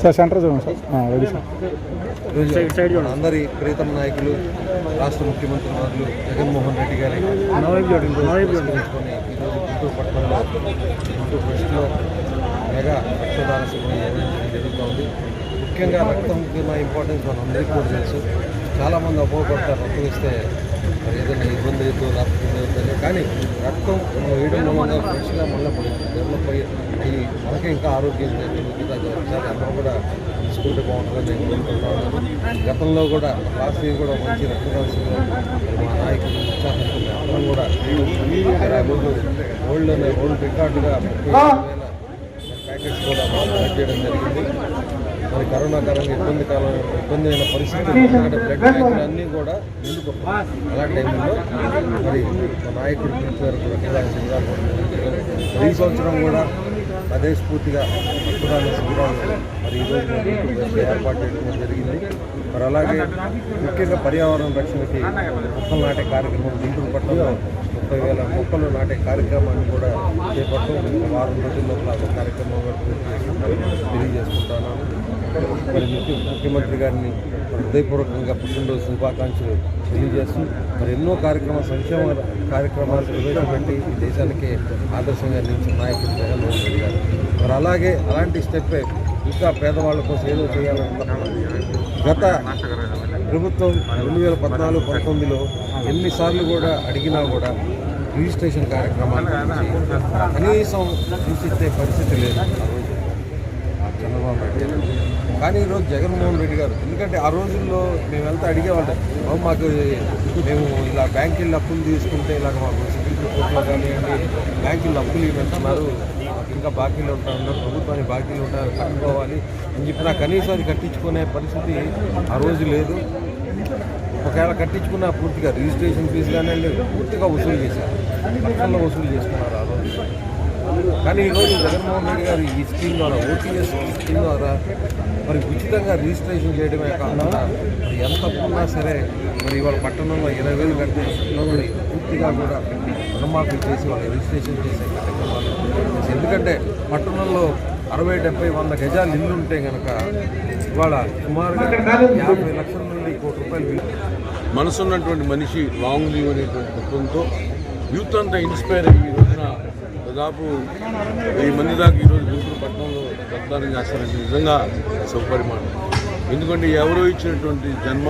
Sir centre చూడండి sir. Ready అందరి ప్రీతమ నాయకులు రాష్ట్ర ముఖ్యమంత్రి వర్యులు జగన్మోహన్ రెడ్డి గారి ఈరోజు గుంటూరు పట్టణంలో గుంటూరు ఫెస్ట్లో మెగా రక్తదాన శిబిరం జరుగుతోంది ముఖ్యంగా రక్తం ఉన్న ఇంపార్టెన్స్ మన అందరికీ కూడా తెలుసు. చాలామంది అపోహపడతారు రక్తం ఇస్తే మరి ఏదైనా ఇబ్బంది అవుతుందో లేకపోతే అవుతుంది కానీ రక్తం వేయడం వల్ల ఫ్రెష్గా మళ్ళీ డెవలప్ అయ్యి అయ్యి మనకే ఇంకా ఆరోగ్యం జరుగుతుంది ఒకసారి అందరూ కూడా తీసుకుంటే బాగుంటుందని నేను కోరుకుంటున్నాను. గతంలో కూడా లాస్ట్ ఇయర్ కూడా మంచి రక్తదాన శిబిరం మా నాయకులు ఉత్సాహంతో అందరం కూడా మరి ఓల్డ్ రోజు వరల్డ్ రికార్డుగా ముప్పై వేల ప్యాకెట్స్ కూడా మనం చేయడం జరిగింది. మరి కరోనా కాలంగా ఇబ్బంది కాలం ఇబ్బంది అయిన పరిస్థితులు ఎందుకంటే బ్లడ్ బ్యాంకులు అన్నీ కూడా నిండుకున్నాయి అలాంటి టైంలో మరి మా నాయకుడు పిలిచారు కూడా ఈ సంవత్సరం కూడా అదే స్ఫూర్తిగా రక్తదాన శిబిరాలు మరి ఈరోజు ఏర్పాటు చేయడం జరిగింది. మరి అలాగే ముఖ్యంగా పర్యావరణ రక్షణకి మొక్కలు నాటే కార్యక్రమం గుంటూరు పట్టణంలో ముప్పై వేల మొక్కలు నాటే కార్యక్రమాన్ని కూడా చేపట్టడం వారం రోజుల లోపల కార్యక్రమం తెలియజేసుకుంటాను మరి ముఖ్యమంత్రి గారిని హృదయపూర్వకంగా పుట్టినరోజు శుభాకాంక్షలు తెలియజేస్తూ మరి ఎన్నో కార్యక్రమ సంక్షేమ కార్యక్రమాలు ప్రవేశపెట్టి ఈ దేశానికి ఆదర్శంగా నిలిచిన నాయకుడు జగన్మోహన్ రెడ్డి గారు. మరి అలాగే అలాంటి స్టెప్పే ఇంకా పేదవాళ్ళ కోసం ఏదో చేయాలనుకుంటున్నాను గత ప్రభుత్వం రెండు వేల పద్నాలుగు పంతొమ్మిదిలో ఎన్నిసార్లు కూడా అడిగినా కూడా రిజిస్ట్రేషన్ కార్యక్రమాలు కనీసం చూసిచ్చే పరిస్థితి లేదు. చంద్రబాబు నాయుడు కానీ ఈరోజు జగన్మోహన్ రెడ్డి గారు ఎందుకంటే ఆ రోజుల్లో మేము వెళ్తే అడిగేవాళ్ళం "బాబు, మాకు మేము ఇలా బ్యాంకుల్లో అప్పులు తీసుకుంటే ఇలాగ మాకు సిబిల్ రిపోర్ట్లో కానివ్వండి బ్యాంకుల్లో అప్పులు ఇవ్వమంటున్నారు ఇంకా బాకీలు ఉంటారు ప్రభుత్వానికి బాకీలు ఉంటారు కట్టుకోవాలి అని చెప్పినా కనీసం అది కట్టించుకునే పరిస్థితి ఆ రోజు లేదు. ఒకవేళ కట్టించుకున్న పూర్తిగా రిజిస్ట్రేషన్ ఫీజు కానివ్వండి పూర్తిగా వసూలు చేశారు. లక్షల్లో వసూలు చేసుకున్నారు ఆ రోజు. కానీ ఈరోజు జగన్మోహన్ రెడ్డి గారు ఈ స్కీమ్ ద్వారా ఓటీఎస్ స్కీమ్ ద్వారా మరి ఉచితంగా రిజిస్ట్రేషన్ చేయడమే కాకుండా మరి ఎంత ఉన్నా సరే మరి ఇవాళ పట్టణంలో ఇరవై వేలు కట్టే పూర్తిగా కూడా రుణమాఫీ చేసి వాళ్ళు రిజిస్ట్రేషన్ చేసే కార్యక్రమాలు ఎందుకంటే పట్టణంలో అరవై డెబ్బై వంద గజాలు ఇల్లు ఉంటే కనుక ఇవాళ సుమారుగా యాభై లక్షల నుండి కోటి రూపాయలు మనసున్నటువంటి మనిషి లాంగ్ లీవ్ అనేటువంటి తత్వంతో యూత్ అంతా ఇన్స్పైర్ అయ్యి దాదాపు వెయ్యి మంది దాకా ఈరోజు గుంటూరు పట్టణంలో రక్తదానం చేస్తారంటే నిజంగా సౌపరిమాణం ఎందుకంటే ఎవరో ఇచ్చినటువంటి జన్మ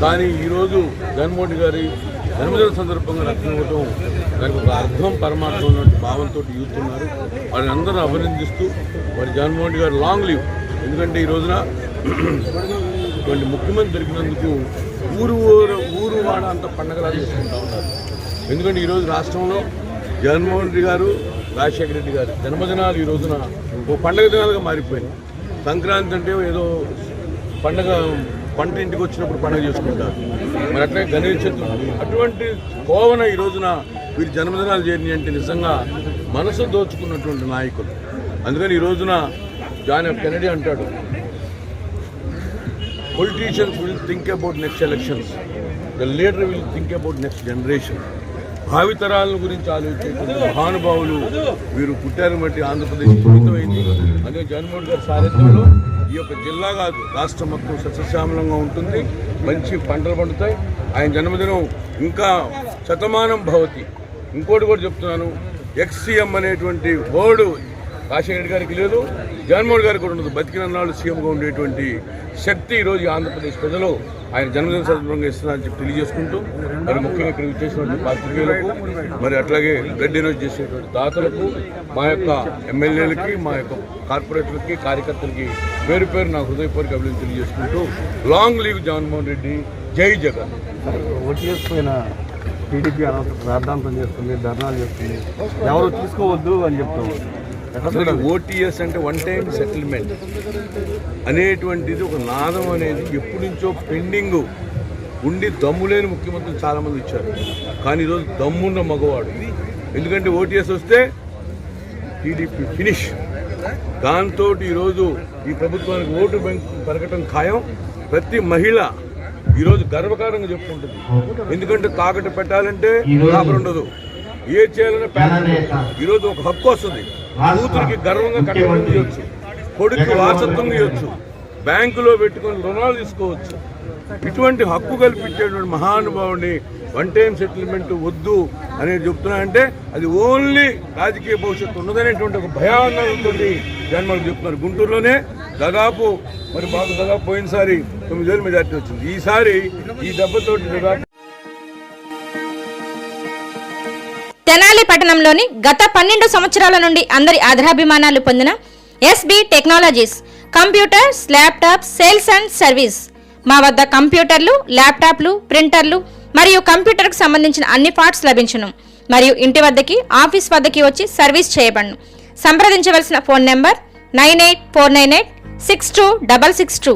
కానీ ఈరోజు జగన్మోహన్ గారి జన్మదిన సందర్భంగా రక్తం ఇవ్వటం దానికి ఒక అర్థం పరమార్థం ఉన్నటువంటి భావంతో యూత్ ఉన్నారు వారిని అందరూ అభినందిస్తూ మరి జగన్మోహన్ గారు లాంగ్ లీవ్ ఎందుకంటే ఈ రోజున ఇటువంటి ముఖ్యమంత్రి దొరికినందుకు ఊరు ఊరు ఊరు వాడ అంత పండగలా చేసుకుంటా ఉన్నారు. ఎందుకంటే ఈరోజు రాష్ట్రంలో జగన్మోహన్ రెడ్డి గారు రాజశేఖర రెడ్డి గారు జన్మదినాలు ఈ రోజున ఓ పండగ దినాలుగా మారిపోయింది సంక్రాంతి అంటే ఏదో పండగ పంట ఇంటికి వచ్చినప్పుడు పండగ చేసుకుంటారు. మరి అట్లే గణేష్ చతుర్థి. అటువంటి కోవన ఈ రోజున వీరి జన్మదినాలు చేరినాయి అంటే నిజంగా మనసు దోచుకున్నటువంటి నాయకులు. అందుకని ఈ రోజున జాన్ ఎఫ్ కెనడీ అంటాడు. Politicians will think about next elections the leader will think about next generation భావితరాల గురించి ఆలోచించే మహానుభావులు వీరు పుట్టారు బట్టి ఆంధ్రప్రదేశ్ జీవితమైంది అదే జగన్మోహన్ గారి సారథ్యంలో ఈ యొక్క జిల్లా కాదు రాష్ట్రం మొత్తం సస్యశ్యామలంగా ఉంటుంది. మంచి పంటలు పండుతాయి. ఆయన జన్మదినం ఇంకా శతమానం భవతి. ఇంకోటి కూడా చెప్తున్నాను ఎక్స్సీఎం అనేటువంటి బోర్డు రాజశేఖర రెడ్డి గారికి లేదు. జగన్మోహన్ గారు కూడా ఉండదు బతికిన నాడు సీఎంగా ఉండేటువంటి శక్తి ఈరోజు ఆంధ్రప్రదేశ్ ప్రజలు ఆయన జన్మదిన సందర్భంగా ఇస్తున్నారని చెప్పి తెలియజేసుకుంటూ మరి ముఖ్యంగా ఇక్కడ చేసినటువంటి పాత్రికేయులకు మరి అట్లాగే బ్లడ్ డొనేట్ చేసేటువంటి దాతలకు మా యొక్క ఎమ్మెల్యేలకి మా యొక్క కార్పొరేటర్లకి కార్యకర్తలకి పేరు పేరు నా హృదయపూర్వక అభివృద్ధి తెలియజేసుకుంటూ లాంగ్ లీవ్ జగన్మోహన్ రెడ్డి జై జగన్. ఓటీఎస్ టీడీపీ అనవసరం ప్రార్థాంతం చేస్తుంది ధర్నాలు చేస్తుంది. ఎవరు తీసుకోవద్దు అని చెప్తాం. అసలు ఓటీఎస్ అంటే వన్ టైం సెటిల్మెంట్ అనేటువంటిది ఒక నాదం అనేది ఎప్పటి నుంచో పెండింగ్ ఉండి దమ్ము లేని ముఖ్యమంత్రులు చాలామంది ఇచ్చారు. కానీ ఈరోజు దమ్మున్న మగవాడు. ఎందుకంటే ఓటీఎస్ వస్తే టీడీపీ ఫినిష్ దాంతో ఈరోజు ఈ ప్రభుత్వానికి ఓటు బ్యాంక్ పెరగటం ఖాయం. ప్రతి మహిళ ఈరోజు గర్వకారంగా చెప్పుకుంటుంది. ఎందుకంటే తాకట్టు పెట్టాలంటే లాభం ఉండదు. ఏ చేయాలన్నా పేద ఈరోజు ఒక హక్కు వస్తుంది. కూతురికి గర్వంగా కట్టడం ఇవ్వచ్చు. కొడుకు వారసత్వం ఇవ్వచ్చు. బ్యాంకులో పెట్టుకొని రుణాలు తీసుకోవచ్చు. ఇటువంటి హక్కు కల్పించేటువంటి మహానుభావుని వన్ టైం సెటిల్మెంట్ వద్దు అనేది చెప్తున్నా అంటే అది ఓన్లీ రాజకీయ భవిష్యత్తు ఉన్నదనేటువంటి ఒక భయాందోళనతో జన్మలు చెప్తున్నారు. గుంటూరులోనే దాదాపు మరి మాకు దాదాపు పోయినసారి తొమ్మిది వేల మెజార్టీ వచ్చింది. ఈసారి ఈ దెబ్బతోటి దాదాపు తెనాలి పట్టణంలోని గత పన్నెండు సంవత్సరాల నుండి అందరి ఆదరాభిమానాలు పొందిన SB technologies computers laptops sales and service. మా వద్ద కంప్యూటర్లు ల్యాప్టాప్లు ప్రింటర్లు మరియు కంప్యూటర్కు సంబంధించిన అన్ని పార్ట్స్ లభించును. మరియు ఇంటి వద్దకి ఆఫీస్ వద్దకి వచ్చి సర్వీస్ చేయబడును. సంప్రదించవలసిన phone number nine eight four nine eight six two double six two.